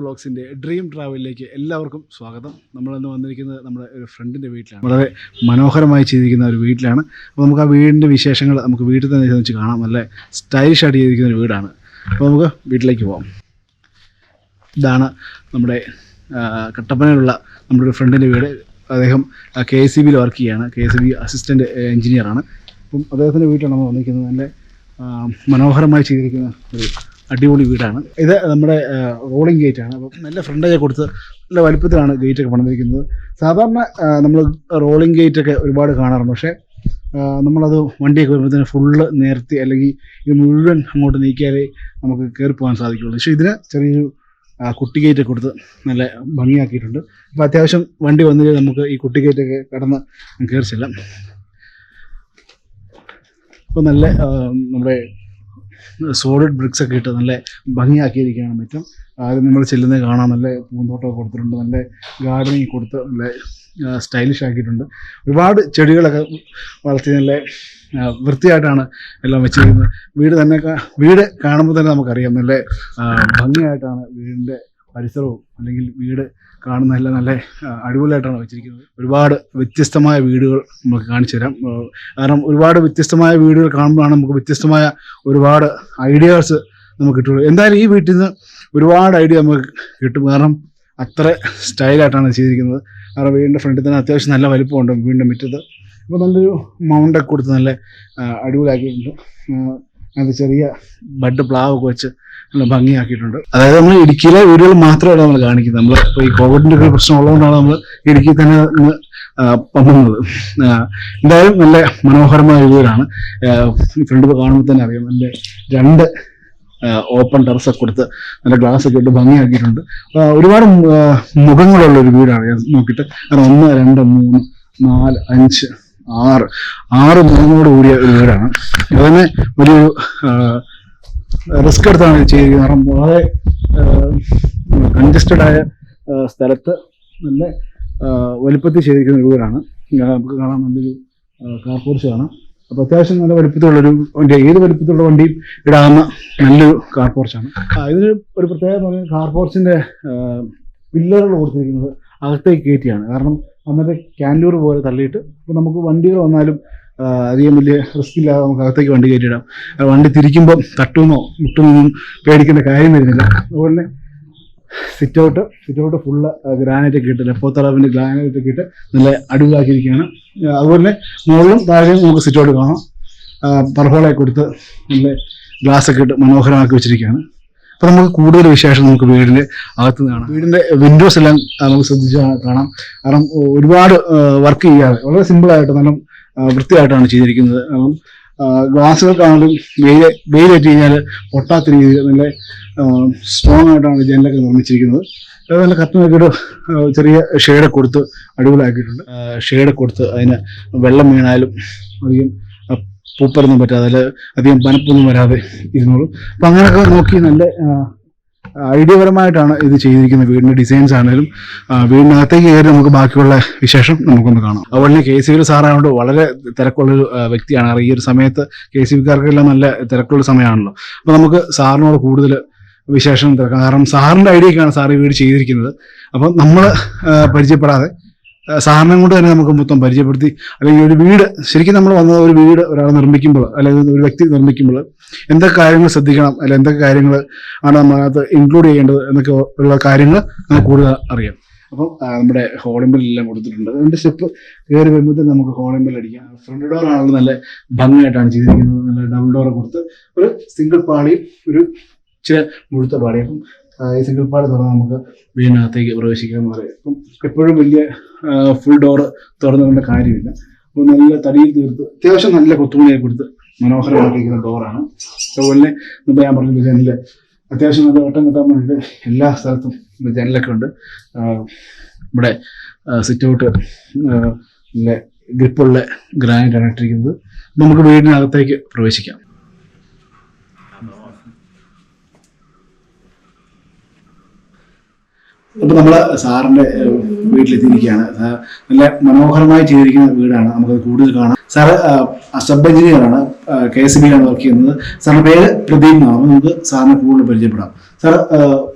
വ്ളോഗ്സിന്റെ dream ട്രാവലിലേക്ക് എല്ലാവർക്കും സ്വാഗതം. നമ്മളിന്ന് വന്നിരിക്കുന്നത് നമ്മുടെ ഒരു ഫ്രണ്ടിന്റെ വീട്ടിലാണ്. വളരെ മനോഹരമായി ചെയ്തിരിക്കുന്ന ഒരു വീട്ടിലാണ്. അപ്പോൾ നമുക്ക് ആ വീടിന്റെ വിശേഷങ്ങൾ നമുക്ക് വീട്ടിൽ തന്നെ വെച്ച് കാണാം. നല്ല സ്റ്റൈലിഷ് ആയിട്ട് ചെയ്തിരിക്കുന്ന ഒരു വീടാണ്. അപ്പോൾ നമുക്ക് വീട്ടിലേക്ക് പോകാം ഇതാണ് നമ്മുടെ കട്ടപ്പനയിലുള്ള നമ്മുടെ ഒരു ഫ്രണ്ടിന്റെ വീട്. അദ്ദേഹം കെ എസ് സി ബിയിൽ വർക്ക് ചെയ്യുകയാണ്. K S C B assistant എഞ്ചിനീയറാണ് അപ്പം അദ്ദേഹത്തിന്റെ വീട്ടിലാണ് നമ്മൾ വന്നിരിക്കുന്നത്. നല്ല മനോഹരമായി ചെയ്തിരിക്കുന്ന ഒരു അടിപൊളി വീടാണ്. ഇത് നമ്മുടെ റോളിംഗ് ഗേറ്റ് ആണ്. അപ്പം നല്ല ഫ്രണ്ടൊക്കെ കൊടുത്ത് നല്ല വലുപ്പത്തിലാണ് ഗേറ്റ് ഒക്കെ പണിതിരിക്കുന്നത്. സാധാരണ നമ്മൾ റോളിംഗ് ഗേറ്റ് ഒക്കെ ഒരുപാട് കാണാറുണ്ട്. പക്ഷേ നമ്മളത് വണ്ടിയൊക്കെ വരുമ്പോഴത്തേന് ഫുള്ള് നേരത്തെ അല്ലെങ്കിൽ ഇത് മുഴുവൻ അങ്ങോട്ട് നീക്കിയാലേ നമുക്ക് കയറി പോകാൻ സാധിക്കുള്ളൂ. പക്ഷേ ഇതിന് ചെറിയൊരു കുട്ടി ഗേറ്റ് ഒക്കെ കൊടുത്ത് നല്ല ഭംഗിയാക്കിയിട്ടുണ്ട്. അപ്പോൾ അത്യാവശ്യം വണ്ടി വന്നിട്ട് നമുക്ക് ഈ കുട്ടി ഗേറ്റൊക്കെ കടന്ന് കയറി ചെല്ലാം. ഇപ്പോൾ നല്ല നമ്മുടെ സോളിഡ് ബ്രിക്സ് ഒക്കെ ഇട്ട് നല്ല ഭംഗിയാക്കിയിരിക്കുകയാണ് മറ്റും. ആദ്യം നമ്മൾ ചെല്ലുന്നത് കാണാൻ നല്ല പൂന്തോട്ടം കൊടുത്തിട്ടുണ്ട്. നല്ല ഗാർഡനിങ് കൊടുത്ത് നല്ല സ്റ്റൈലിഷ് ആക്കിയിട്ടുണ്ട്. ഒരുപാട് ചെടികളൊക്കെ വളർത്തി നല്ല വൃത്തിയായിട്ടാണ് എല്ലാം വെച്ചിരിക്കുന്നത്. വീട് തന്നെ വീട് കാണുമ്പോൾ തന്നെ നമുക്കറിയാം. നല്ല ഭംഗിയായിട്ടാണ് വീടിന്റെ പരിസരവും അല്ലെങ്കിൽ വീട് കാണുന്നതെല്ലാം നല്ല അടിപൊളിയായിട്ടാണ് വെച്ചിരിക്കുന്നത്. ഒരുപാട് വ്യത്യസ്തമായ വീടുകൾ നമുക്ക് കാണിച്ചു തരാം. കാരണം ഒരുപാട് വ്യത്യസ്തമായ വീടുകൾ കാണുമ്പോഴാണ് നമുക്ക് വ്യത്യസ്തമായ ഒരുപാട് ഐഡിയാസ് നമുക്ക് കിട്ടുള്ളൂ. എന്തായാലും ഈ വീട്ടിൽ നിന്ന് ഒരുപാട് ഐഡിയ നമുക്ക് കിട്ടും. കാരണം അത്ര സ്റ്റൈലായിട്ടാണ് ചെയ്തിരിക്കുന്നത്. കാരണം വീടിന്റെ ഫ്രണ്ടിൽ തന്നെ അത്യാവശ്യം നല്ല വലിപ്പമുണ്ട് വീടിന്റെ മുറ്റത്ത്. അപ്പോൾ നല്ലൊരു മൗണ്ടൊക്കെ കൊടുത്ത് നല്ല അടിപൊളിയാക്കിയിട്ടുണ്ട്. അത് ചെറിയ ബഡ് പ്ലാവൊക്കെ വെച്ച് നല്ല ഭംഗിയാക്കിയിട്ടുണ്ട്. അതായത് നമ്മൾ ഇടുക്കിയിലെ വീടുകൾ മാത്രമല്ല നമ്മൾ കാണിക്കുന്നത്. നമ്മൾ ഇപ്പോൾ ഈ കോവിഡിന്റെ ഒക്കെ പ്രശ്നം ഉള്ളതുകൊണ്ടാണ് നമ്മൾ ഇടുക്കി തന്നെ പമ്പുന്നത് എന്തായാലും നല്ല മനോഹരമായ വീടാണ്. ഫ്രണ്ട് കാണുമ്പോൾ തന്നെ അറിയാം. നല്ല രണ്ട് ഓപ്പൺ ടെറസൊക്കെ കൊടുത്ത് നല്ല ഗ്ലാസ് ഒക്കെ ഇട്ട് ഭംഗിയാക്കിയിട്ടുണ്ട്. ഒരുപാട് മുഖങ്ങളുള്ള ഒരു വീടാണ്. ഞാൻ നോക്കിയിട്ട്. കാരണം ഒന്ന് രണ്ട് മൂന്ന് നാല് അഞ്ച് ആറ്. ആറ് മുഖങ്ങളോട് കൂടിയ ഒരു വീടാണ് അതുതന്നെ വലിയൊരു റിസ്ക് എടുത്താണ് ചെയ്തിരിക്കുന്നത് കാരണം വളരെ കൺജസ്റ്റഡ് ആയ സ്ഥലത്ത് നല്ല വലിപ്പത്തിൽ ചെയ്തിരിക്കുന്ന ഒരു വീടാണ് നമുക്ക് കാണാൻ നല്ലൊരു കാർപോർച്ച് കാണാം അപ്പോൾ അത്യാവശ്യം നല്ല വലിപ്പത്തിലുള്ളൊരു വണ്ടി ഏത് വലിപ്പത്തിലുള്ള വണ്ടിയും ഇടാവുന്ന നല്ലൊരു കാർപോർച്ചാണ് ഇതിന് ഒരു പ്രത്യേകത പറഞ്ഞാൽ കാർ പോർച്ചിന്റെ പില്ലറുകൾ കൊടുത്തിരിക്കുന്നത് അകത്തേക്ക് കയറ്റിയാണ്. കാരണം അന്നത്തെ കാൻഡൂർ പോലെ തള്ളിയിട്ട് അപ്പോൾ നമുക്ക് വണ്ടികൾ വന്നാലും അധികം വലിയ റിസ്ക് ഇല്ലാതെ നമുക്ക് അകത്തേക്ക് വണ്ടി കയറ്റിയിടാം. വണ്ടി തിരിക്കുമ്പോൾ തട്ടുമെന്നോ മുട്ടുമെന്നോ പേടിക്കേണ്ട കാര്യം വരുന്നില്ല. അതുപോലെ തന്നെ sit out sit out full granite ഒക്കെ ഇട്ട് ലെപ്പോത്തളവിന്റെ ഗ്രാനൈറ്റ് ഒക്കെ ഇട്ട് നല്ല അടിവാക്കിയിരിക്കുകയാണ് അതുപോലെ തന്നെ മുകളിലും താഴെയും നമുക്ക് സിറ്റ് ഔട്ട് കാണാം. പറഹോളൊക്കെ കൊടുത്ത് നല്ല ഗ്ലാസ് ഒക്കെ ഇട്ട് മനോഹരമാക്കി വെച്ചിരിക്കുകയാണ്. അപ്പോൾ നമുക്ക് കൂടുതൽ വിശേഷം നമുക്ക് വീടിന്റെ അകത്ത് കാണാം. വീടിന്റെ വിൻഡോസ് എല്ലാം നമുക്ക് ശ്രദ്ധിച്ച് കാണാം കാരണം ഒരുപാട് വർക്ക് ചെയ്യാതെ വളരെ സിമ്പിൾ ആയിട്ട് നല്ല വൃത്തിയായിട്ടാണ് ചെയ്തിരിക്കുന്നത്. കാരണം ഗ്ലാസ്സുകൾക്കാണെങ്കിലും വെയിൽ വെയിലേറ്റ് കഴിഞ്ഞാൽ പൊട്ടാത്ത രീതിയിൽ നല്ല സ്ട്രോങ് ആയിട്ടാണ് ജനലൊക്കെ നിർമ്മിച്ചിരിക്കുന്നത്. അത് നല്ല കത്തുനൊക്കെ ഒരു ചെറിയ ഷെയ്ഡ് കൊടുത്ത് അടിപൊളിയാക്കിയിട്ടുണ്ട്. ഷെയ്ഡ് കൊടുത്ത് അതിന് വെള്ളം വീണാലും അധികം പൂപ്പലൊന്നും പറ്റാതെ അല്ല അധികം പനപ്പൊന്നും വരാതെ ഇരുന്നോളൂ. അപ്പം അങ്ങനെയൊക്കെ നോക്കി നല്ല ഐഡിയപരമായിട്ടാണ് ഇത് ചെയ്തിരിക്കുന്നത് വീടിന്റെ ഡിസൈൻസ് ആണെങ്കിലും വീടിനകത്തേക്ക് കയറി നമുക്ക് ബാക്കിയുള്ള വിശേഷം നമുക്കൊന്ന് കാണാം. അതുപോലെ കെ സി ബി സാറായതുകൊണ്ട് വളരെ തിരക്കുള്ളൊരു വ്യക്തിയാണ്. ഈ ഒരു സമയത്ത് കെ സി ബിക്കാർക്കെല്ലാം നല്ല തിരക്കുള്ള സമയമാണല്ലോ. അപ്പോൾ നമുക്ക് സാറിനോട് കൂടുതൽ വിശേഷം തിരക്കാം. കാരണം സാറിന്റെ ഐഡിയക്കാണ് സാർ ഈ വീട് ചെയ്തിരിക്കുന്നത്. അപ്പം നമ്മൾ പരിചയപ്പെടാതെ സാറിനെ കൊണ്ട് തന്നെ നമുക്ക് മൊത്തം പരിചയപ്പെടുത്തി അല്ലെങ്കിൽ ഒരു വീട് ശരിക്കും നമ്മൾ വന്നത് ഒരു വീട് ഒരാൾ നിർമ്മിക്കുമ്പോൾ അല്ലെങ്കിൽ ഒരു വ്യക്തി നിർമ്മിക്കുമ്പോൾ എന്തൊക്കെ കാര്യങ്ങൾ ശ്രദ്ധിക്കണം അല്ലെങ്കിൽ എന്തൊക്കെ കാര്യങ്ങൾ ആണ് നമ്മൾ അതിനകത്ത് ഇൻക്ലൂഡ് ചെയ്യേണ്ടത് എന്നൊക്കെ ഉള്ള കാര്യങ്ങൾ നമുക്ക് കൂടുതൽ അറിയാം. അപ്പം നമ്മുടെ ഹോളിംബെല്ലാം കൊടുത്തിട്ടുണ്ട്. അതിന്റെ സ്റ്റെപ്പ് കയറി വരുമ്പോഴത്തേക്ക് നമുക്ക് ഹോളിംബെൽ അടിക്കാം. ഫ്രണ്ട് ഡോർ ആണല്ലോ നല്ല ഭംഗിയായിട്ടാണ് ചെയ്തിരിക്കുന്നത്. നല്ല ഡബിൾ ഡോർ കൊടുത്ത് ഒരു സിംഗിൾ പാളിയും ഒരു ചില മുഴുത്ത പാളിയും. അപ്പം ഈ സിംഗിൾ പാളി തുറന്ന് നമുക്ക് വീടിനകത്തേക്ക് പ്രവേശിക്കാൻ പറയാം. അപ്പം എപ്പോഴും വലിയ ഫുൾ ഡോർ തുറന്നിടേണ്ട കാര്യമില്ല. അപ്പോൾ നല്ല തടിയിൽ തീർത്ത് അത്യാവശ്യം നല്ല കൊത്തുപണിയൊക്കെ കൊടുത്ത് മനോഹരമാക്കിയിരിക്കുന്ന ഡോറാണ് അതുപോലെ ഇപ്പം ഞാൻ പറഞ്ഞ ജനലിൽ അത്യാവശ്യം നല്ല വട്ടം കിട്ടാൻ വേണ്ടിയിട്ട് എല്ലാ സ്ഥലത്തും ജനലൊക്കെ ഉണ്ട്. ഇവിടെ സിറ്റ് ഔട്ട് ഗ്രിപ്പുള്ള ഗ്രാനൈറ്റാണ് ഇട്ടിരിക്കുന്നത്. നമുക്ക് വീടിനകത്തേക്ക് പ്രവേശിക്കാം. അപ്പൊ നമ്മൾ സാറിന്റെ വീട്ടിലെത്തിയിരിക്കുകയാണ്. നല്ല മനോഹരമായി ചെയ്തിരിക്കുന്ന വീടാണ് നമുക്ക് കൂടുതൽ കാണാം. സാറ് സബ് എഞ്ചിനീയറാണ് കെ എസ് ബിയിലാണ് വർക്ക് ചെയ്യുന്നത്. സാറിന്റെ പേര് പ്രദീപ് എന്നാണ്. നമുക്ക് സാറിനെ കൂടുതൽ പരിചയപ്പെടാം. സാർ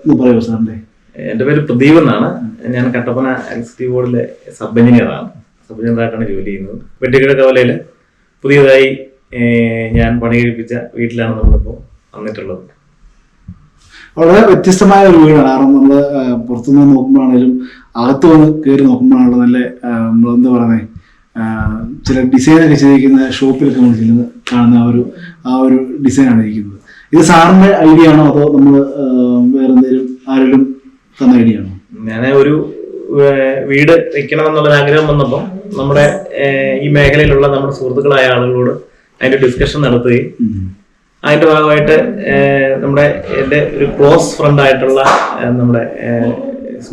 ഇത് പറയുമോ സാറിന്റെ? എന്റെ പേര് പ്രദീപ് എന്നാണ്. ഞാൻ കട്ടപ്പന എക്സിക്യൂട്ടീവ് ബോർഡിലെ സബ് എഞ്ചിനീയറാണ്. സബ് എഞ്ചിനീയറായിട്ടാണ് ജോലി ചെയ്യുന്നത്. വെട്ടിക്കിഴ കവലയിൽ പുതിയതായി ഞാൻ പണി കഴിപ്പിച്ച വീട്ടിലാണ് നമ്മളിപ്പോൾ വന്നിട്ടുള്ളത്. വളരെ വ്യത്യസ്തമായ ഒരു വീടാണ്. കാരണം നമ്മൾ പുറത്തുനിന്ന് നോക്കുമ്പോഴാണേലും അകത്ത് വന്ന് കയറി നോക്കുമ്പോഴാണ് നല്ല നമ്മളെന്താ എന്താ പറയുന്നത് ചില ഡിസൈനൊക്കെ ചെയ്തിരിക്കുന്ന ഷോപ്പിലൊക്കെ നമ്മൾ ചെല്ലുന്ന കാണുന്ന ആ ഒരു ആ ഒരു ഡിസൈനാണ് ഇരിക്കുന്നത്. ഇത് സാറിന്റെ ഐഡിയ ആണോ അതോ നമ്മൾ വേറെ എന്തെങ്കിലും ആരെങ്കിലും തന്ന ഐഡിയ ആണോ? ഞാൻ ഒരു വീട് വെക്കണം എന്നുള്ള ആഗ്രഹം വന്നപ്പോൾ നമ്മുടെ ഈ മേഖലയിലുള്ള നമ്മുടെ സുഹൃത്തുക്കളായ ആളുകളോട് അതിന്റെ ഡിസ്കഷൻ നടത്തുകയും അതിന്റെ ഭാഗമായിട്ട് നമ്മുടെ എന്റെ ഒരു ക്ലോസ് ഫ്രണ്ട് ആയിട്ടുള്ള നമ്മുടെ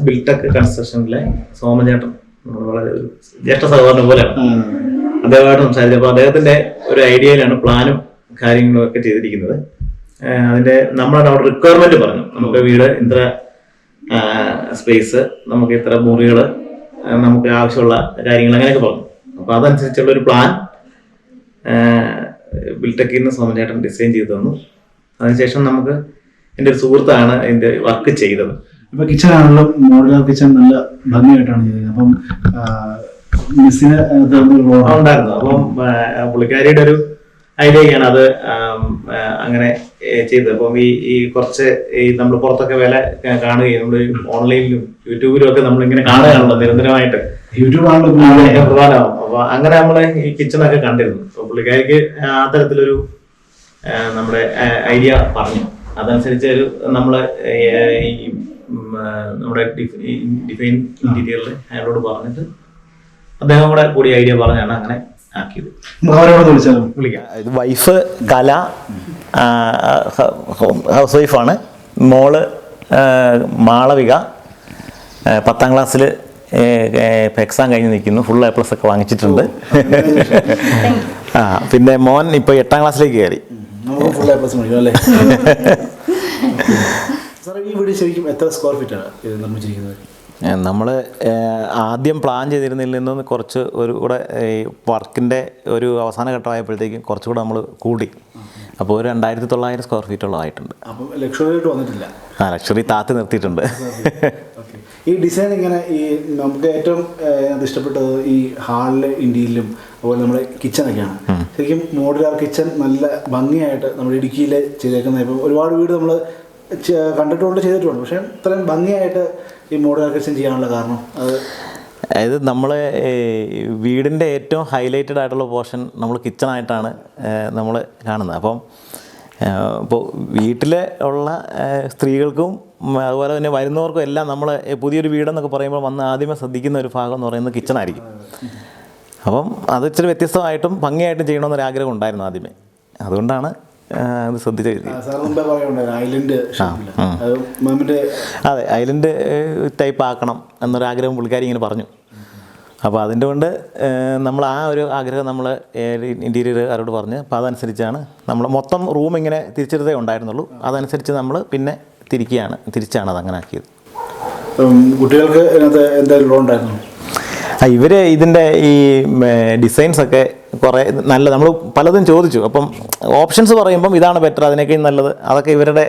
ബിൽടെക് കൺസ്ട്രക്ഷനിലെ സോമചേട്ടൻ. നമ്മുടെ വളരെ ഒരു ജ്യേഷ്ഠ സഹോദരനെ പോലെയാണ്. അദ്ദേഹമായിട്ട് സംസാരിച്ചത് അപ്പോൾ അദ്ദേഹത്തിന്റെ ഒരു ഐഡിയയിലാണ് പ്ലാനും കാര്യങ്ങളും ഒക്കെ ചെയ്തിരിക്കുന്നത്. അതിന്റെ നമ്മളാണ് അവിടെ റിക്വയർമെന്റ് പറഞ്ഞു. നമുക്ക് വീട് ഇത്ര സ്പേസ് നമുക്ക് ഇത്ര മുറികൾ നമുക്ക് ആവശ്യമുള്ള കാര്യങ്ങൾ അങ്ങനെയൊക്കെ പറഞ്ഞു. അപ്പൊ അതനുസരിച്ചുള്ള ഒരു പ്ലാൻ ബിൽടെക്കിൽ നിന്ന് സോമചേട്ടൻ ഡിസൈൻ ചെയ്തു തന്നു. അതിനുശേഷം നമുക്ക് എന്റെ ഒരു സുഹൃത്താണ് ഇതിന്റെ വർക്ക് ചെയ്തത്. ഇപ്പൊ കിച്ചൺ ആണല്ലോ മോഡുലാർ കിച്ചൺ നല്ല ഭംഗിയായിട്ടാണ് ചെയ്തത്. അപ്പം മിസ്സിന് ഉണ്ടായിരുന്നു. അപ്പം പുള്ളിക്കാരിയുടെ ഒരു ഐഡിയയാണ് അത് അങ്ങനെ ചെയ്തത്. അപ്പം ഈ ഈ കുറച്ച് ഈ നമ്മൾ പുറത്തൊക്കെ വില കാണുകയും നമ്മൾ ഓൺലൈനിലും യൂട്യൂബിലും ഒക്കെ നമ്മളിങ്ങനെ കാണുകയാണല്ലോ നിരന്തരമായിട്ട്. യൂട്യൂബ് ആണല്ലോ ആ, കൂടുതൽ ഭയങ്കര പ്രധാനമാവും. അപ്പൊ അങ്ങനെ നമ്മൾ ഈ കിച്ചണൊക്കെ കണ്ടിരുന്നു. അപ്പൊ പുള്ളിക്കാരിക്ക് ആ തരത്തിലൊരു നമ്മുടെ ഐഡിയ പറഞ്ഞു. അതനുസരിച്ച് ഒരു നമ്മൾ ഈ നമ്മുടെ ഡിഫൈൻ ഇന്റീരിയറിൽ അയാളോട് പറഞ്ഞിട്ട് അദ്ദേഹം കൂടെ കൂടി ഐഡിയ പറഞ്ഞാണ് അങ്ങനെ ആക്കിയത്. നമുക്ക് അവരോട് വിളിച്ചാലോ? വിളിക്കാം. ഇത് വൈഫ് കല ഹൗസ് വൈഫാണ്. മോൾ മാളവിക പത്താം ക്ലാസ്സിൽ എക്സാം കഴിഞ്ഞ് നിൽക്കുന്നു. ഫുൾ എ പ്ലസ് ഒക്കെ വാങ്ങിച്ചിട്ടുണ്ട്. ആ പിന്നെ മോൻ ഇപ്പോൾ എട്ടാം ക്ലാസ്സിലേക്ക് കയറി. ഫുൾ എ പ്ലസ് മേടിക്കും അല്ലേ? സാർ ഈ വീട് ശരിക്കും എത്ര സ്ക്വയർ ഫീറ്റ് ആണ് ഇത് നിർമ്മിച്ചിരിക്കുന്നത്? നമ്മൾ ആദ്യം പ്ലാൻ ചെയ്തിരുന്നതിൽ നിന്ന് കുറച്ച് ഒരു കൂടെ ഈ വർക്കിന്റെ ഒരു അവസാന ഘട്ടമായപ്പോഴത്തേക്കും കുറച്ചുകൂടെ നമ്മൾ കൂടി. അപ്പോൾ ഒരു രണ്ടായിരത്തി തൊള്ളായിരം സ്ക്വയർ ഫീറ്റോളം ആയിട്ടുണ്ട് അപ്പം ലക്ഷറിയായിട്ട് വന്നിട്ടില്ല. ആ ലക്ഷറി താത്തി നിർത്തിയിട്ടുണ്ട്. ഈ ഡിസൈൻ ഇങ്ങനെ ഈ നമുക്ക് ഏറ്റവും അത് ഇഷ്ടപ്പെട്ടത് ഈ ഹാളിലെ ഇന്ത്യയിലും അതുപോലെ നമ്മുടെ കിച്ചണൊക്കെയാണ് ശരിക്കും മോഡുലാർ കിച്ചൺ നല്ല ഭംഗിയായിട്ട് നമ്മുടെ ഇടുക്കിയിലെ ചെയ്തേക്കുന്ന ഇപ്പം ഒരുപാട് വീട് നമ്മൾ കണ്ടിട്ടുണ്ട് ചെയ്തിട്ടുണ്ട്. പക്ഷേ ഇത്രയും ഭംഗിയായിട്ട് ഈ മോഡുലാർ കിച്ചൺ ചെയ്യാനുള്ള കാരണം അത് അതായത് നമ്മൾ വീടിന്റെ ഏറ്റവും ഹൈലൈറ്റഡ് ആയിട്ടുള്ള പോർഷൻ നമ്മൾ കിച്ചണായിട്ടാണ് നമ്മൾ കാണുന്നത്. അപ്പം ഇപ്പോൾ വീട്ടിൽ ഉള്ള സ്ത്രീകൾക്കും അതുപോലെ തന്നെ വരുന്നവർക്കും എല്ലാം നമ്മൾ പുതിയൊരു വീടെന്നൊക്കെ പറയുമ്പോൾ വന്ന് ആദ്യമേ ശ്രദ്ധിക്കുന്ന ഒരു ഭാഗം എന്ന് പറയുന്നത് കിച്ചണായിരിക്കും അപ്പം അത് ഇച്ചിരി വ്യത്യസ്തമായിട്ടും ഭംഗിയായിട്ടും ചെയ്യണമെന്നൊരു ആഗ്രഹം ഉണ്ടായിരുന്നു ആദ്യമേ. അതുകൊണ്ടാണ് അത് അതെ ഐലൻഡ് ടൈപ്പ് ആക്കണം എന്നൊരാഗ്രഹം പുള്ളിക്കാരി ഇങ്ങനെ പറഞ്ഞു. അപ്പോൾ അതിന്റെ കൊണ്ട് നമ്മൾ ആ ഒരു ആഗ്രഹം നമ്മൾ ഇന്റീരിയറുകാരോട് പറഞ്ഞ്. അപ്പോൾ അതനുസരിച്ചാണ് നമ്മൾ മൊത്തം റൂം ഇങ്ങനെ തിരിച്ചെടുത്തേ ഉണ്ടായിരുന്നുള്ളൂ. അതനുസരിച്ച് നമ്മൾ പിന്നെ തിരിക്കുകയാണ് തിരിച്ചാണ് അത് അങ്ങനെ ആക്കിയത് കുട്ടികൾക്ക് ഇതിനകത്ത് എന്തായാലും ലോൺ ഉണ്ടായിരുന്നു? ആ ഇവർ ഇതിന്റെ ഈ ഡിസൈൻസ് ഒക്കെ കുറേ നല്ല നമ്മൾ പലതും ചോദിച്ചു. അപ്പം ഓപ്ഷൻസ് പറയുമ്പം ഇതാണ് ബെറ്റർ അതിനേക്കാൾ നല്ലത്. അതൊക്കെ ഇവരുടെ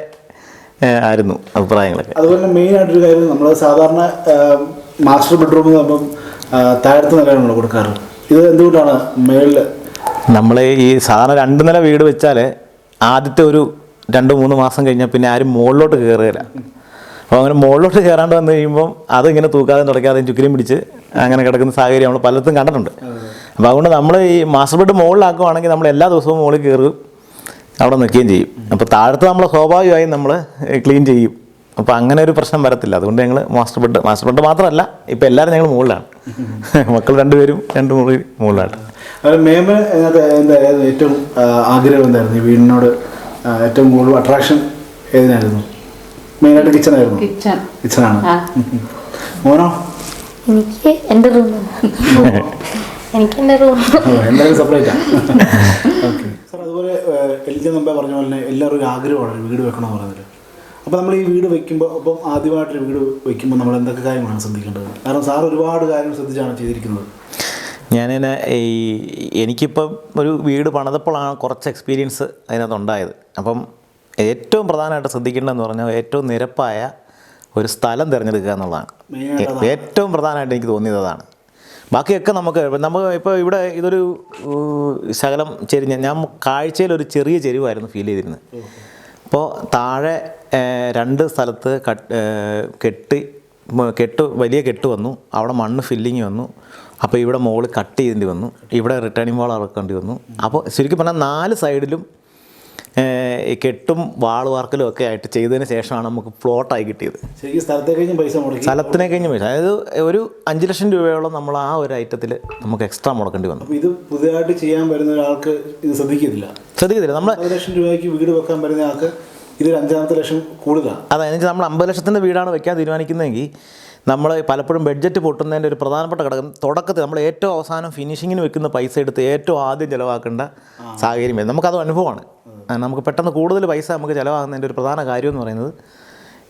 ആയിരുന്നു അഭിപ്രായങ്ങളൊക്കെ. അതുപോലെ ആയിട്ടൊരു കാര്യം നമ്മൾ സാധാരണ മാസ്റ്റർ ബെഡ്റൂം അപ്പം താഴത്തെ നമ്മൾ കൊടുക്കാറ്. ഇത് എന്തുകൊണ്ടാണ് മേളിൽ നമ്മൾ ഈ സാധാരണ രണ്ട് നില വീട് വെച്ചാൽ ആദ്യത്തെ ഒരു രണ്ട് മൂന്ന് മാസം കഴിഞ്ഞാൽ പിന്നെ ആരും മുകളിലോട്ട് കയറുകയില്ല അപ്പോൾ അങ്ങനെ മുകളിലോട്ട് കയറാണ്ട് വന്നു കഴിയുമ്പം അതിങ്ങനെ തൂക്കാതെ തുടയ്ക്കാതെ ചുക്കിലും പിടിച്ച് അങ്ങനെ കിടക്കുന്ന സാഹചര്യം നമ്മൾ പലയിടത്തും കണ്ടിട്ടുണ്ട്. അപ്പോൾ അതുകൊണ്ട് നമ്മൾ ഈ ബെഡ് മുകളിലാക്കുവാണെങ്കിൽ നമ്മൾ എല്ലാ ദിവസവും മുകളിൽ കയറും അവിടെ നിൽക്കുകയും ചെയ്യും. അപ്പോൾ താഴത്ത് നമ്മൾ സ്വാഭാവികമായും നമ്മൾ ക്ലീൻ ചെയ്യും. അപ്പോൾ അങ്ങനെ ഒരു പ്രശ്നം വരത്തില്ല. അതുകൊണ്ട് ഞങ്ങൾ മാസ്റ്റർ ബെഡ് മാസ്റ്റർ ബെഡ് മാത്രമല്ല ഇപ്പോൾ എല്ലാവരും ഞങ്ങൾ മുകളിലാണ്. മക്കൾ രണ്ടുപേരും രണ്ട് മുറി മുകളിലാണ് മേമ ഏറ്റവും ആഗ്രഹം എന്തായിരുന്നു? ഈ വീടിനോട് ഏറ്റവും കൂടുതൽ അട്രാക്ഷൻ ഏതിനായിരുന്നു? മെയിനായിട്ട് കിച്ചൺ ആയിരുന്നു. കിച്ചൺ കിച്ചണാണ് മോനോ? എനിക്ക് എന്റെ റൂം എനിക്ക് എന്റെ റൂം എന്തായാലും സെപ്പറേറ്റാ ഓക്കെ സാർ അതുപോലെ എല്ലാം മുമ്പേ പറഞ്ഞ പോലെ എല്ലാവരും ഒരു ആഗ്രഹമാണ് വീട് വെക്കണമെന്ന് പറയുന്നത് അപ്പോൾ നമ്മൾ ഈ വീട് വെക്കുമ്പോൾ അപ്പം ആദ്യമായിട്ടൊരു വീട് വെക്കുമ്പോൾ നമ്മൾ എന്തൊക്കെ കാര്യങ്ങളാണ് ശ്രദ്ധിക്കേണ്ടത്? കാരണം സാർ ഒരുപാട് കാര്യങ്ങൾ ശ്രദ്ധിച്ചാണ് ചെയ്തിരിക്കുന്നത്. ഞാനിങ്ങനെ ഈ എനിക്കിപ്പം ഒരു വീട് പണിതപ്പോഴാണ് കുറച്ച് എക്സ്പീരിയൻസ് അതിനകത്ത് ഉണ്ടായത് അപ്പം ഏറ്റവും പ്രധാനമായിട്ട് ശ്രദ്ധിക്കേണ്ടതെന്ന് പറഞ്ഞാൽ ഏറ്റവും നിരപ്പായ ഒരു സ്ഥലം തിരഞ്ഞെടുക്കുക എന്നുള്ളതാണ്. ഏറ്റവും പ്രധാനമായിട്ട് എനിക്ക് തോന്നിയത് അതാണ്. ബാക്കിയൊക്കെ നമുക്ക് നമുക്ക് ഇപ്പോൾ ഇവിടെ ഇതൊരു ശകലം ചെരിഞ്ഞ ഞാൻ കാഴ്ചയിൽ ഒരു ചെറിയ ചെരിവായിരുന്നു ഫീൽ ചെയ്തിരുന്നത്. അപ്പോൾ താഴെ രണ്ട് സ്ഥലത്ത് കട്ട് കെട്ടി കെട്ട് വലിയ കെട്ട് വന്നു. അവിടെ മണ്ണ് ഫില്ലിങ് വന്നു. അപ്പോൾ ഇവിടെ മോൾ കട്ട് ചെയ്യേണ്ടി വന്നു. ഇവിടെ റിട്ടേണിംഗ് വാൾ ഇറക്കേണ്ടി വന്നു. അപ്പോൾ ശരിക്കും പറഞ്ഞാൽ നാല് സൈഡിലും കെട്ടും വാൾ വാർക്കലും ഒക്കെ ആയിട്ട് ചെയ്തതിന് ശേഷമാണ് നമുക്ക് പ്ലോട്ടായി കിട്ടിയത്. സ്ഥലത്തിനെ കഴിഞ്ഞ് പൈസ. അതായത് ഒരു അഞ്ച് ലക്ഷം രൂപയോളം നമ്മൾ ആ ഒരു ഐറ്റത്തിൽ നമുക്ക് എക്സ്ട്രാ മുടക്കേണ്ടി വന്നു. ഇത് പുതിയതായിട്ട് ചെയ്യാൻ വരുന്ന ഒരാൾക്ക് ഇത് ശ്രദ്ധിക്കത്തില്ല. ശ്രദ്ധിക്കത്തില്ല. നമ്മൾ ലക്ഷം രൂപയ്ക്ക് വീട് വെക്കാൻ വരുന്ന ആൾക്ക് ഇതൊരു അഞ്ചാമത്തെ ലക്ഷം കൂടുതലാണ് അതായത് നമ്മൾ അമ്പത് ലക്ഷത്തിന്റെ വീടാണ് വെക്കാൻ തീരുമാനിക്കുന്നതെങ്കിൽ നമ്മൾ പലപ്പോഴും ബഡ്ജറ്റ് പൊട്ടുന്നതിന്റെ ഒരു പ്രധാനപ്പെട്ട ഘടകം തുടക്കത്തിൽ നമ്മൾ ഏറ്റവും അവസാനം ഫിനിഷിങ്ങിന് വെക്കുന്ന പൈസ എടുത്ത് ഏറ്റവും ആദ്യം ചിലവാക്കേണ്ട സാഹചര്യം വരും നമുക്കത് അനുഭവമാണ്. നമുക്ക് പെട്ടെന്ന് കൂടുതൽ പൈസ നമുക്ക് ചിലവാകുന്നതിന്റെ ഒരു പ്രധാന കാര്യം എന്ന് പറയുന്നത്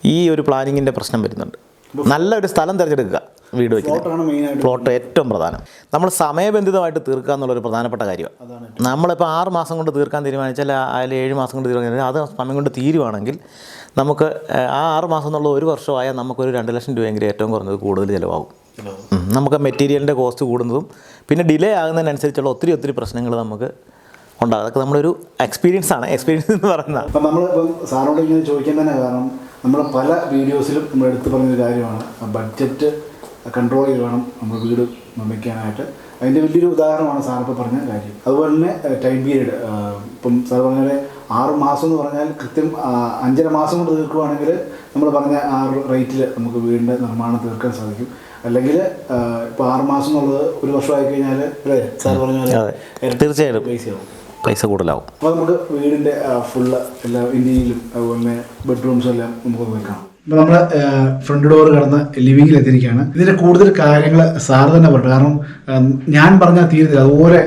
ഈ ഒരു പ്ലാനിങ്ങിന്റെ പ്രശ്നം വരുന്നുണ്ട്. നല്ലൊരു സ്ഥലം തിരഞ്ഞെടുക്കുക. വീട് വയ്ക്കുന്നത് പ്ലോട്ട് ഏറ്റവും പ്രധാനം. നമ്മൾ സമയബന്ധിതമായിട്ട് തീർക്കുക എന്നുള്ളൊരു പ്രധാനപ്പെട്ട കാര്യമാണ് നമ്മളിപ്പോൾ ആറ് മാസം കൊണ്ട് തീർക്കാൻ തീരുമാനിച്ചാൽ അതിൽ ഏഴ് മാസം കൊണ്ട് തീർക്കാൻ അത് സമയം കൊണ്ട് തീരുവാണെങ്കിൽ നമുക്ക് ആ ആറ് മാസം എന്നുള്ള ഒരു വർഷമായാൽ നമുക്കൊരു രണ്ട് ലക്ഷം രൂപയെങ്കിലും ഏറ്റവും കുറഞ്ഞത് കൂടുതൽ ചിലവാകും. നമുക്ക് മെറ്റീരിയലിന്റെ കോസ്റ്റ് കൂടുന്നതും പിന്നെ ഡിലേ ആകുന്നതിനനുസരിച്ചുള്ള ഒത്തിരി ഒത്തിരി പ്രശ്നങ്ങൾ നമുക്ക് ഉണ്ടാകും. അതൊക്കെ നമ്മളൊരു എക്സ്പീരിയൻസ് ആണ്. എക്സ്പീരിയൻസ് എന്ന് പറയുന്നത്. അപ്പം നമ്മളിപ്പം സാറിനോട് ഇങ്ങനെ ചോദിക്കാൻ തന്നെ കാരണം നമ്മൾ പല വീഡിയോസിലും നമ്മൾ എടുത്തു പറഞ്ഞൊരു കാര്യമാണ്. ബഡ്ജറ്റ് കൺട്രോൾ ചെയ്ത് വേണം നമ്മൾ വീട് നിർമ്മിക്കാനായിട്ട്. അതിന്റെ വലിയൊരു ഉദാഹരണമാണ് സാറിപ്പോൾ പറഞ്ഞ കാര്യം. അതുപോലെ തന്നെ ടൈം പീരീഡ് ഇപ്പം സാർ പറഞ്ഞ ആറ് മാസം എന്ന് പറഞ്ഞാൽ കൃത്യം അഞ്ചര മാസം കൊണ്ട് തീർക്കുവാണെങ്കിൽ നമ്മൾ പറഞ്ഞ ആ റേറ്റിൽ നമുക്ക് വീടിന്റെ നിർമ്മാണം തീർക്കാൻ സാധിക്കും. അല്ലെങ്കിൽ ഇപ്പോൾ ആറ് മാസം എന്നുള്ളത് ഒരു വർഷമായി കഴിഞ്ഞാൽ അല്ലേ? സാർ പറഞ്ഞ പോലെ പൈസ കൂടുതലാവും. അപ്പോൾ നമുക്ക് വീടിന്റെ ഫുള്ള് എല്ലാ ഇന്ത്യയിലും അതുപോലെ തന്നെ ബെഡ്റൂംസും എല്ലാം നമുക്ക് പോയി കാണാം നമ്മൾ നമ്മൾ ഫ്രണ്ട് ഡോർ കടന്ന് ലിവിങ്ങിൽ എത്തിയിരിക്കുകയാണ് ഇതിന്റെ കൂടുതൽ കാര്യങ്ങൾ സാർ തന്നെ പറഞ്ഞു. കാരണം ഞാൻ പറഞ്ഞാൽ തീരുന്നില്ല അതുപോലെ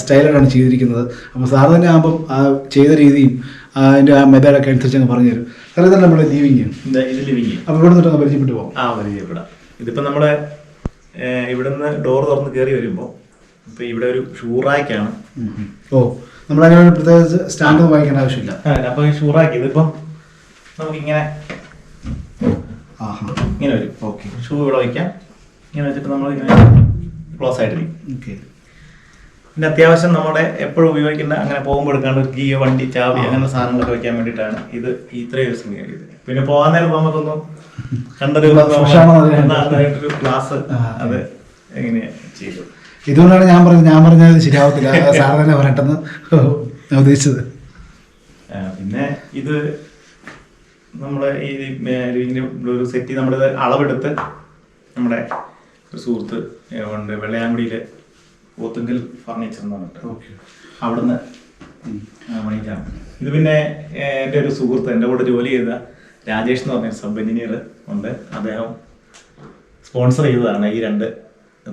സ്റ്റൈലായിട്ടാണ് ചെയ്തിരിക്കുന്നത്. അപ്പോൾ സാർ തന്നെ ആകുമ്പം ആ ചെയ്ത രീതിയും അതിന്റെ അതിന്റെ ആ മെത്തേഡൊക്കെ അനുസരിച്ച് അങ്ങ് പറഞ്ഞു തരും. സാർ തന്നെ നമ്മുടെ ലിവിങ്? ഇത് ലിവിങ്. അപ്പോൾ ഇവിടെ നിന്നിട്ട് പരിചയപ്പെട്ടു പോകാം ആ പരിചയപ്പെടാം. ഇതിപ്പോ നമ്മുടെ ഏഹ്, ഇവിടുന്ന് ഡോർ തുറന്ന് കയറി വരുമ്പോ ഇപ്പൊ ഇവിടെ ഒരു ഷൂറാക്കാണ് ഓ നമ്മളങ്ങനെ പ്രത്യേകിച്ച് സ്റ്റാൻഡ് വായിക്കേണ്ട ആവശ്യമില്ല. അപ്പൊ ഈ ഷൂറാക്കി. ഇതിപ്പോ നമുക്ക് ഇങ്ങനെ വരും. ഓക്കെ. ഷൂ ഇവിടെ വയ്ക്കാം. ഇങ്ങനെ വെച്ചിട്ട് നമ്മൾ ഇങ്ങനെ ക്ലോസ് ആയിട്ടിരിക്കും ഓക്കെ. പിന്നെ അത്യാവശ്യം നമ്മുടെ എപ്പോഴും ഉപയോഗിക്കുന്ന അങ്ങനെ പോകുമ്പോൾ എടുക്കാണ്ട് ഗീ വണ്ടി ചാവി അങ്ങനെ സാധനങ്ങളൊക്കെ വെക്കാൻ വേണ്ടിയിട്ടാണ് ഇത് ഇത്രയും ദിവസം ചെയ്തത് പിന്നെ പോകാൻ നേരം നമുക്കൊന്നും കണ്ടൊരു. ക്ലാസ് അത് എങ്ങനെ ചെയ്തു ഇതുകൊണ്ടാണ് ഞാൻ പറഞ്ഞത് ഞാൻ പറഞ്ഞത് ശരിയാവത്തില്ല. സാർ തന്നെ പറയട്ടെന്ന് ഉദ്ദേശിച്ചത്. പിന്നെ ഇത് നമ്മുടെ ഈ ലിവിങ്ങിന്റെ ഒരു സെറ്റ് നമ്മുടെ അളവെടുത്ത് നമ്മുടെ ഒരു സുഹൃത്ത് ഉണ്ട്. വെള്ളയാങ്കുടിയിലെ പോത്തുങ്കൽ ഫർണിച്ചർ എന്ന് പറഞ്ഞിട്ട്. അവിടുന്ന് മണിക്കാണ് ഇത് പിന്നെ എന്റെ ഒരു സുഹൃത്ത് എന്റെ കൂടെ ജോലി ചെയ്ത രാജേഷ് എന്ന് പറഞ്ഞ സബ് എഞ്ചിനീയർ ഉണ്ട്. അദ്ദേഹം സ്പോൺസർ ചെയ്തതാണ് ഈ രണ്ട്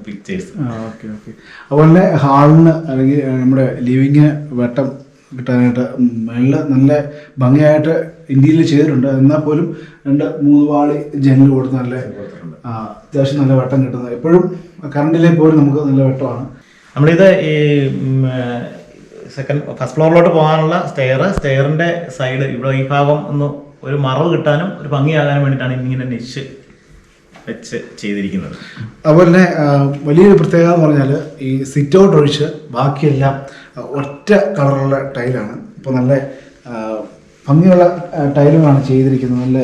പിക്ചേഴ്സ് ഓക്കെ ഓക്കെ. അതുപോലെ ഹാളിന് അല്ലെങ്കിൽ നമ്മുടെ ലിവിങ്ങിന് വെട്ടം കിട്ടാനായിട്ട് നല്ല നല്ല ഭംഗിയായിട്ട് ഇന്ത്യയിൽ ചെയ്തിട്ടുണ്ട്. എന്നാൽ പോലും രണ്ട് മൂന്ന് വാളി ജനൽ കൊടുത്ത് നല്ല അത്യാവശ്യം നല്ല വെട്ടം കിട്ടുന്നത്. എപ്പോഴും കറണ്ടിലെ പോലും നമുക്ക് നല്ല വെട്ടമാണ്. നമ്മളിത് ഈ സെക്കൻഡ് ഫസ്റ്റ് ഫ്ലോറിലോട്ട് പോകാനുള്ള സ്റ്റെയർ സ്റ്റെയറിന്റെ സൈഡ് ഇവിടെ ഈ ഭാഗം ഒന്ന് ഒരു മറവ് കിട്ടാനും ഒരു ഭംഗിയാകാനും വേണ്ടിയിട്ടാണ് ഇങ്ങനെ നെച്ച് വെച്ച് ചെയ്തിരിക്കുന്നത്. അതുപോലെ തന്നെ വലിയൊരു പ്രത്യേകത എന്ന് പറഞ്ഞാൽ ഈ സിറ്റ് ഔട്ട് ഒഴിച്ച് ബാക്കിയെല്ലാം ഒറ്റ കളറുള്ള ടൈലാണ് ഇപ്പോൾ നല്ല ഭംഗിയുള്ള ടൈലുകളാണ് ചെയ്തിരിക്കുന്നത്. നല്ല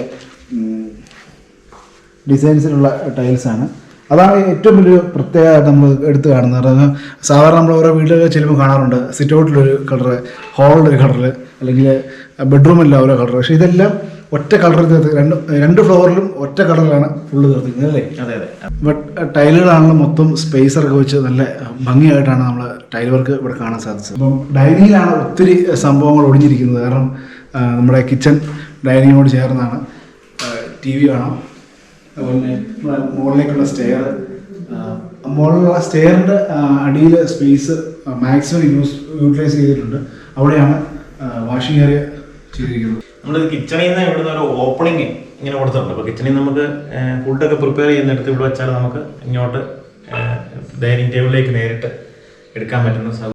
ഡിസൈൻസിലുള്ള ടൈൽസാണ്. അതാണ് ഏറ്റവും വലിയൊരു പ്രത്യേക നമ്മൾ എടുത്തു കാണുന്നത്. കാരണം സാധാരണ നമ്മൾ ഓരോ വീടുകളിൽ ചെല്ലുമ്പോൾ കാണാറുണ്ട് സിറ്റ് ഔട്ടിലൊരു കളറ് ഹാളിലൊരു കളറ് അല്ലെങ്കിൽ ബെഡ്റൂമില്ല ഓരോ കളർ പക്ഷേ ഇതെല്ലാം ഒറ്റ കളറിൽ തീർത്ത് രണ്ട് രണ്ട് ഫ്ലോറിലും ഒറ്റ കളറിലാണ് ഫുള്ള് തീർത്തിരിക്കുന്നത് അല്ലേ? അതെ അതെ. ബട്ട് ടൈലുകളാണെങ്കിലും മൊത്തം സ്പേസറൊക്കെ വെച്ച് നല്ല ഭംഗിയായിട്ടാണ് നമ്മൾ ടൈൽ വർക്ക് ഇവിടെ കാണാൻ സാധിച്ചത്. അപ്പം ഡൈനിങ്ങിലാണ് ഒത്തിരി സംഭവങ്ങൾ ഒളിഞ്ഞിരിക്കുന്നത് കാരണം നമ്മുടെ കിച്ചൺ ഡൈനിങ്ങിനോട് ചേർന്നാണ്. ടി വി കാണാം. അതുപോലെ മുകളിലേക്കുള്ള സ്റ്റെയർ. മുകളിലുള്ള സ്റ്റെയറിന്റെ അടിയിൽ സ്പേസ് മാക്സിമം യൂസ് യൂട്ടിലൈസ് ചെയ്തിട്ടുണ്ട്. അവിടെയാണ് വാഷിംഗ് ഏരിയ ചെയ്തിരിക്കുന്നത്. നമ്മൾ കിച്ചണിൽ നിന്ന് ഇവിടുന്ന് ഒരു ഓപ്പണിങ് ഇങ്ങനെ കൊടുത്തിട്ടുണ്ട്. അപ്പോൾ കിച്ചണിൽ നമുക്ക് ഫുഡൊക്കെ പ്രിപ്പയർ ചെയ്യുന്നിടത്ത് ഇവിടെ വെച്ചാൽ നമുക്ക് ഇങ്ങോട്ട് ഡൈനിങ് ടേബിളിലേക്ക് നേരിട്ട് എടുക്കാൻ പറ്റുന്ന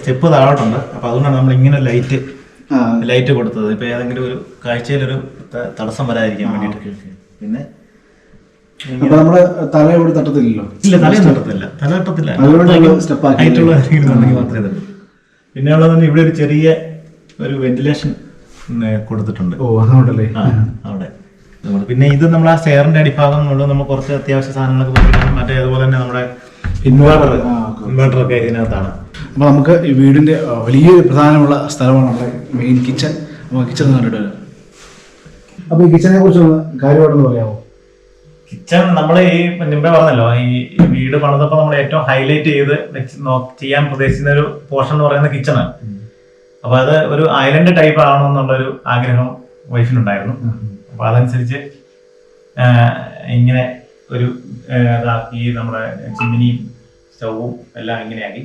സ്റ്റെപ്പ് താഴോട്ടുണ്ട്. അപ്പൊ അതുകൊണ്ടാണ് നമ്മൾ ഇങ്ങനെ ലൈറ്റ് ലൈറ്റ് കൊടുത്തത്. ഇപ്പൊ ഏതെങ്കിലും ഒരു കാഴ്ചയിലൊരു ഒരു തടസ്സം വരാതിരിക്കാൻ വേണ്ടിയിട്ട് പിന്നെ അപ്പൊ നമ്മുടെ തല ഇവിടെ തട്ടത്തില്ലല്ലോ? ഇല്ല തലയും തട്ടത്തില്ല. തല തട്ടത്തില്ല. മാത്രമേ പിന്നെ ഉള്ളത് ഇവിടെ ഒരു ചെറിയ ഒരു വെന്റിലേഷൻ കൊടുത്തിട്ടുണ്ട്. ഓ അതുകൊണ്ടല്ലേ അവിടെ. പിന്നെ ഇത് നമ്മൾ ആ സ്റ്റെയറിന്റെ അടിഭാഗം കൊണ്ട് നമ്മൾ കുറച്ച് അത്യാവശ്യ സാധനങ്ങളൊക്കെ മറ്റേ അതുപോലെ തന്നെ നമ്മുടെ ഇൻവേർട്ടർ ഇൻവേർട്ടർ ഒക്കെ ഇതിനകത്താണ്. അപ്പൊ നമുക്ക് ഈ വീടിന്റെ ആ, വലിയൊരു പ്രധാനമുള്ള സ്ഥലമാണ് നമ്മുടെ മെയിൻ കിച്ചൺ നമുക്ക് കിച്ചൺ കണ്ടിട്ട് വരാം അപ്പൊ ഈ കിച്ചണിനെ കുറിച്ച് കാര്യമായിട്ടൊന്ന് പറയാമോ? കിച്ചൺ നമ്മൾ ഈ മുമ്പേ പറഞ്ഞല്ലോ ഈ വീട് പണിതപ്പോൾ നമ്മൾ ഏറ്റവും ഹൈലൈറ്റ് ചെയ്ത് ചെയ്യാൻ പ്രതീക്ഷിക്കുന്ന ഒരു പോർഷൻ എന്ന് പറയുന്നത് കിച്ചണാണ് അപ്പൊ അത് ഒരു ഐലൻഡ് ടൈപ്പ് ആവണമെന്നുള്ളൊരു ആഗ്രഹം വൈഫിനുണ്ടായിരുന്നു. അപ്പൊ അതനുസരിച്ച് ഇങ്ങനെ ഒരു ഇതാക്കി നമ്മുടെ ചിമ്മിനിയും സ്റ്റൗവും എല്ലാം ഇങ്ങനെയാക്കി.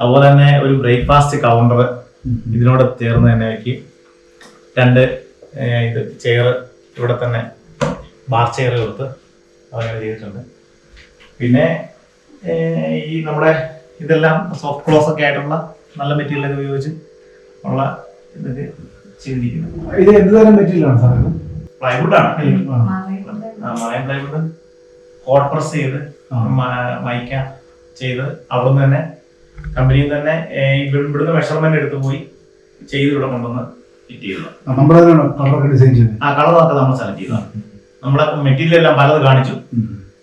അതുപോലെ തന്നെ ഒരു ബ്രേക്ക്ഫാസ്റ്റ് കൗണ്ടർ ഇതിനോട് ചേർന്ന് തന്നെ ആക്കി രണ്ട് ഇത് ചെയർ ഇവിടെ തന്നെ ബാർ ചെയർ കൊടുത്ത് അതങ്ങനെ ചെയ്തിട്ടുണ്ട്. പിന്നെ ഈ നമ്മുടെ ഇതെല്ലാം സോഫ്റ്റ് ക്ലോസ് ഒക്കെ ആയിട്ടുള്ള നല്ല മെറ്റീരിയൽ ഒക്കെ ഉപയോഗിച്ച് ഉള്ള ഇതൊക്കെ ചെയ്തിരിക്കുന്നത് ഇത് എന്ത് തരം മെറ്റീരിയലാണ് സാർ? പ്ലൈവുഡ് ആണ്. മലയൻ മയം പ്ലൈവുഡ് ഹോട്ട് പ്രസ് ചെയ്ത് മൈക്ക ചെയ്ത് അവിടുന്ന് തന്നെ കമ്പനിയിൽ തന്നെ ഇവിടുന്ന് മെഷർമെന്റ് എടുത്തു പോയി ചെയ്ത് ഇവിടെ കൊണ്ടുവന്ന് ഫിറ്റ് ചെയ്തത് ആ, നമ്മുടെ തന്നെയാണോ കളറൊക്കെ ഡിസൈൻ ചെയ്തത്? ആ കളറൊക്കെ നമ്മൾ സെലക്ട് ചെയ്തതാണ് നമ്മളെ മെറ്റീരിയൽ എല്ലാം പലത് കാണിച്ചു.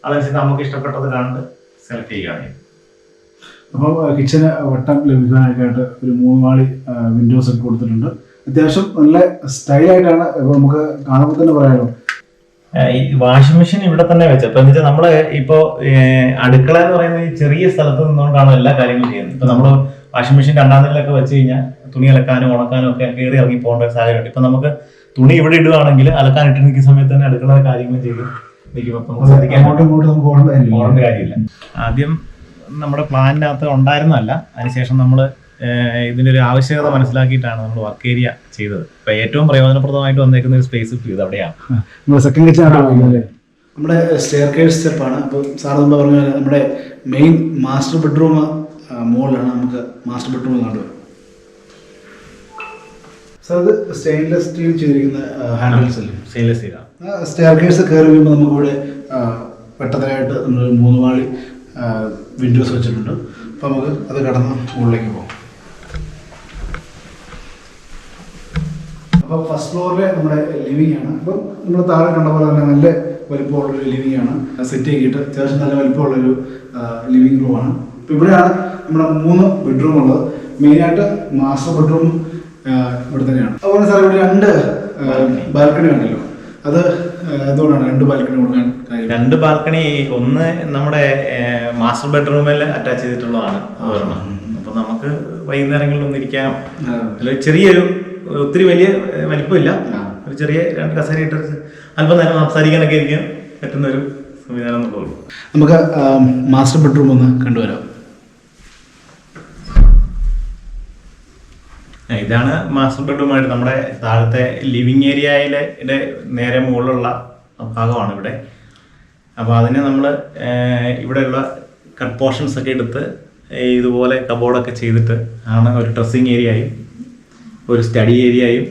അതനുസരിച്ച് നമുക്ക് ഇഷ്ടപ്പെട്ടത് കണ്ട് സെലക്ട് ചെയ്യുകയാണ്. അപ്പോൾ കിച്ചന് വട്ടം ലഭിക്കാനൊക്കെയായിട്ട് ഒരു മൂന്ന് മാളി വിൻഡോസ് ഒക്കെ കൊടുത്തിട്ടുണ്ട്. അത്യാവശ്യം നല്ല സ്റ്റൈലായിട്ടാണ് ഇപ്പോൾ നമുക്ക് കാണുമ്പോൾ തന്നെ പറയാമല്ലോ ഈ വാഷിംഗ് മെഷീൻ ഇവിടെ തന്നെ വെച്ചത്. ഇപ്പൊ വെച്ചാൽ നമ്മൾ ഇപ്പോ അടുക്കള എന്ന് പറയുന്ന ഈ ചെറിയ സ്ഥലത്ത് നിന്നുകൊണ്ടാണ് എല്ലാ കാര്യങ്ങളും ചെയ്യുന്നത്. ഇപ്പൊ നമ്മൾ വാഷിംഗ് മെഷീൻ രണ്ടാം നിലയിലൊക്കെ വെച്ച് കഴിഞ്ഞാൽ തുണി അലക്കാനും ഉണക്കാനും ഒക്കെ കയറി ഇറങ്ങി പോകേണ്ട ഒരു സാഹചര്യമുണ്ട്. ഇപ്പൊ നമുക്ക് തുണി ഇവിടെ ഇടുകയാണെങ്കിൽ അലക്കാൻ ഇട്ട് നിൽക്കുന്ന സമയത്ത് തന്നെ അടുക്കള കാര്യങ്ങളും ചെയ്ത് നിൽക്കുമ്പോൾ കാര്യമില്ല. ആദ്യം നമ്മുടെ പ്ലാനിനകത്ത് ഉണ്ടായിരുന്നല്ല അതിനുശേഷം നമ്മൾ ഇതിന്റെ ഒരു ആവശ്യകത മനസ്സിലാക്കിയിട്ടാണ് നമ്മൾ വർക്ക് ഏരിയ ചെയ്തത്. ഇപ്പൊ ഏറ്റവും പ്രയോജനപ്രദമായിട്ട് വന്നേക്കുന്ന ഒരു സ്പേസ് ഇത് അവിടെയാണ്. സെക്കൻഡ് കിച്ചൺ നമ്മുടെ സ്റ്റെയർ കേസ് സ്റ്റെപ്പാണ് അപ്പോൾ സാർ നമ്മൾ പറഞ്ഞ പോലെ നമ്മുടെ മെയിൻ മാസ്റ്റർ ബെഡ്റൂം മുകളിലാണ് നമുക്ക് മാസ്റ്റർ ബെഡ്റൂം കാണുന്നത് സാർ ഇത് സ്റ്റെയിൻലെസ് സ്റ്റീൽ ചെയ്തിരിക്കുന്ന ഹാൻഡിൽസ് അല്ലേ? സ്റ്റെയിൻലെസ് സ്റ്റീലാണ് സ്റ്റെയർ കേസ് കയറി വരുമ്പോൾ നമുക്കിവിടെ ആ, പെട്ടെന്നായിട്ട് നമ്മൾ മൂന്ന് വാളി വിൻഡോസ് വെച്ചിട്ടുണ്ട്. അപ്പോൾ നമുക്ക് അത് കടന്ന് മുകളിലേക്ക് പോകാം. അപ്പോൾ ഫസ്റ്റ് ഫ്ലോറിലെ നമ്മുടെ ലിവിംഗ് ആണ്. അപ്പം നമ്മൾ താഴെ കണ്ട പോലെ തന്നെ നല്ല വലിപ്പമുള്ളൊരു ലിവിംഗ് ആണ്. സെറ്റ് ആക്കിയിട്ട് അത്യാവശ്യം നല്ല വലിപ്പമുള്ളൊരു ലിവിംഗ് ആണ്. അപ്പോൾ ഇവിടെയാണ് നമ്മുടെ മൂന്ന് ബെഡ്റൂം ഉള്ളത്. മെയിനായിട്ട് മാസ്റ്റർ ബെഡ്റൂം ഇവിടെ തന്നെയാണ്. അതുപോലെ സാർ ഇവിടെ രണ്ട് ബാൽക്കണി ഉണ്ടല്ലോ. അത് എന്തുകൊണ്ടാണ് രണ്ട് ബാൽക്കണി കൊടുക്കാൻ രണ്ട് ബാൽക്കണി ഒന്ന് നമ്മുടെ മാസ്റ്റർ ബെഡ്റൂമിൽ അറ്റാച്ച് ചെയ്തിട്ടുള്ളതാണ്. ഒരെണ്ണം. അപ്പൊ നമുക്ക് വൈകുന്നേരങ്ങളിൽ ഒന്ന് ഇരിക്കാനോ ആ. അല്ല ചെറിയൊരു ഒത്തിരി വലിയ വലിപ്പമില്ല. ഒരു ചെറിയ രണ്ട് കസേര ഇട്ട് അല്പം നേരം സംസാരിക്കാനൊക്കെ ഇരിക്കാൻ പറ്റുന്ന ഒരു സംവിധാനം എന്നുള്ളൂ നമുക്ക് മാസ്റ്റർ ബെഡ്റൂം ഒന്ന് കണ്ടുവരാം. ഇതാണ് മാസ്റ്റർ ബെഡ്റൂമായിട്ട് നമ്മുടെ താഴത്തെ ലിവിങ് ഏരിയയിലെ നേരെ മുകളിലുള്ള ഭാഗമാണ് ഇവിടെ. അപ്പോൾ അതിനെ നമ്മൾ ഇവിടെയുള്ള കട്ട് പോർഷൻസ് ഒക്കെ എടുത്ത് ഇതുപോലെ കബോർഡൊക്കെ ചെയ്തിട്ട് ആണ് ഒരു ഡ്രസ്സിങ് ഏരിയയും ഒരു സ്റ്റഡി ഏരിയയും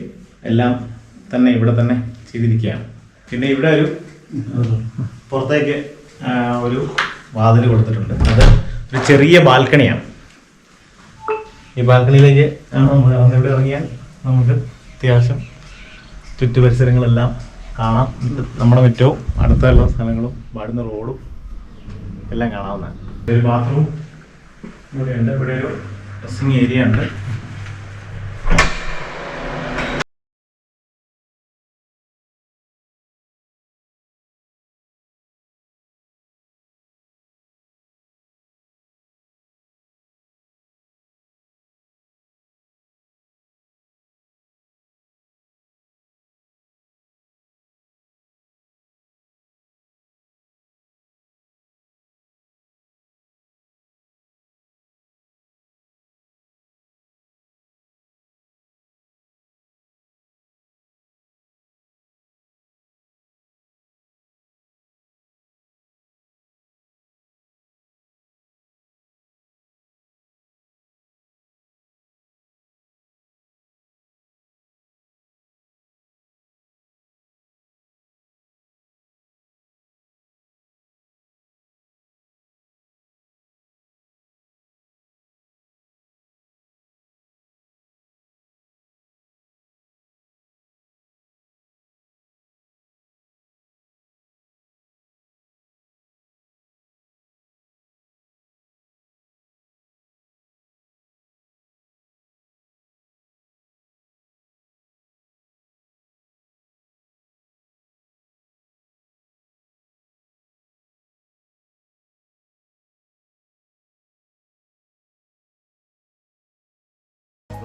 എല്ലാം തന്നെ ഇവിടെ തന്നെ ചെയ്തിരിക്കുകയാണ്. പിന്നെ ഇവിടെ ഒരു പുറത്തേക്ക് ഒരു വാതിൽ കൊടുത്തിട്ടുണ്ട്. അത് ഒരു ചെറിയ ബാൽക്കണിയാണ്. ഈ ബാൽക്കണിയിലേക്ക് ഇവിടെ ഇറങ്ങിയാൽ നമുക്ക് അത്യാവശ്യം ചുറ്റുപരിസരങ്ങളെല്ലാം കാണാം. നമ്മുടെ മുറ്റവും അടുത്തുള്ള സ്ഥലങ്ങളും വാടുന്ന റോഡും എല്ലാം കാണാവുന്നതാണ്. ഒരു ബാത്റൂം ഇവിടെയുണ്ട് ഇവിടെ ഒരു ഡ്രസ്സിങ് ഏരിയ ഉണ്ട്.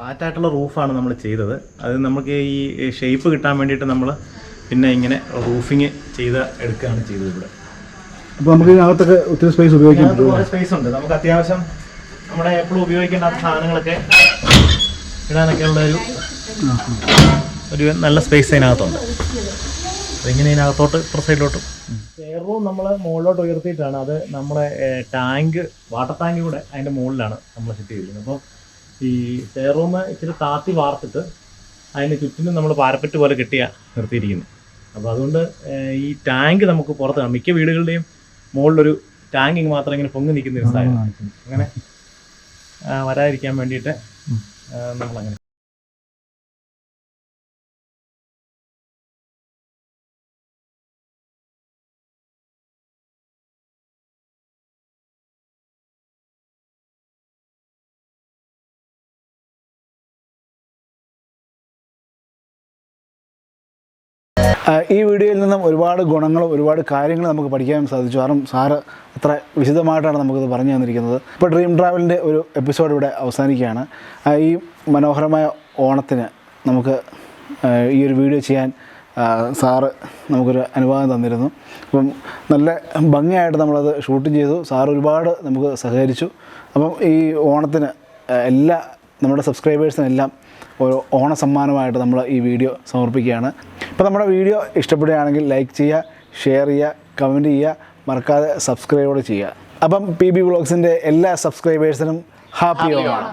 ഫ്ലാറ്റ് ആയിട്ടുള്ള റൂഫാണ് നമ്മൾ ചെയ്തത്. അത് നമുക്ക് ഈ ഷേപ്പ് കിട്ടാൻ വേണ്ടിയിട്ട് നമ്മൾ പിന്നെ ഇങ്ങനെ റൂഫിങ് ചെയ്ത് എടുക്കുകയാണ് ചെയ്തത് ഇവിടെ. അപ്പോൾ നമുക്ക് ഇതിനകത്തൊക്കെ ഒത്തിരി സ്പേസ് ഉപയോഗിക്കാൻ ഇതിനകത്ത് സ്പേസ് ഉണ്ട്. നമുക്ക് അത്യാവശ്യം നമ്മുടെ എപ്പോഴും ഉപയോഗിക്കേണ്ട സാധനങ്ങളൊക്കെ ഇടാനൊക്കെ ഉള്ള ഒരു ഒരു നല്ല സ്പേസ് അതിനകത്തുണ്ട് അതിങ്ങനെ ഇതിനകത്തോട്ട് ഇപ്പുറ സൈഡിലോട്ടും എയർ റൂം നമ്മൾ മുകളിലോട്ട് ഉയർത്തിയിട്ടാണ് അത് നമ്മുടെ ടാങ്ക് വാട്ടർ ടാങ്ക് കൂടെ അതിന്റെ മുകളിലാണ് നമ്മൾ സെറ്റ് ചെയ്തിരിക്കുന്നത്. അപ്പോൾ ഈ ഷെയർ റൂമ് ഇച്ചിരി താത്തി വാർത്തിട്ട് അതിന് ചുറ്റിനും നമ്മൾ പാരപ്പറ്റ് പോലെ കെട്ടിയ നിർത്തിയിരിക്കുന്നു. അപ്പോൾ അതുകൊണ്ട് ഈ ടാങ്ക് നമുക്ക് പുറത്ത് മിക്ക വീടുകളുടെയും മുകളിലൊരു ടാങ്കിങ് മാത്രം ഇങ്ങനെ പൊങ്ങി നിൽക്കുന്ന ഒരു സ്ഥലം. അങ്ങനെ വരാതിരിക്കാൻ വേണ്ടിയിട്ട് നമ്മളങ്ങനെ ഈ വീഡിയോയിൽ നിന്നും ഒരുപാട് ഗുണങ്ങളും ഒരുപാട് കാര്യങ്ങളും നമുക്ക് പഠിക്കാൻ സാധിച്ചു. കാരണം സാറ് അത്ര വിശദമായിട്ടാണ് നമുക്കിത് പറഞ്ഞു തന്നിരിക്കുന്നത്. ഇപ്പോൾ ഡ്രീം ട്രാവലിന്റെ ഒരു എപ്പിസോഡ് ഇവിടെ അവസാനിക്കുകയാണ്. ഈ മനോഹരമായ ഓണത്തിന് നമുക്ക് ഈ ഒരു വീഡിയോ ചെയ്യാൻ സാറ് നമുക്കൊരു അനുവാദം തന്നിരുന്നു. അപ്പം നല്ല ഭംഗിയായിട്ട് നമ്മളത് ഷൂട്ട് ചെയ്തു. സാർ ഒരുപാട് നമുക്ക് സഹകരിച്ചു. അപ്പം ഈ ഓണത്തിന് എല്ലാ നമ്മുടെ സബ്സ്ക്രൈബേഴ്സിനെല്ലാം ഒരു ഓണ സമ്മാനമായിട്ട് നമ്മൾ ഈ വീഡിയോ സമർപ്പിക്കുകയാണ്. ഇപ്പോൾ നമ്മുടെ വീഡിയോ ഇഷ്ടപ്പെടുകയാണെങ്കിൽ ലൈക്ക് ചെയ്യുക ഷെയർ ചെയ്യുക കമന്റ് ചെയ്യുക മറക്കാതെ സബ്സ്ക്രൈബ് ചെയ്യുക. അപ്പം പി ബി വ്ളോഗ്സിന്റെ എല്ലാ സബ്സ്ക്രൈബേഴ്സിനും ഹാപ്പി ഓണം.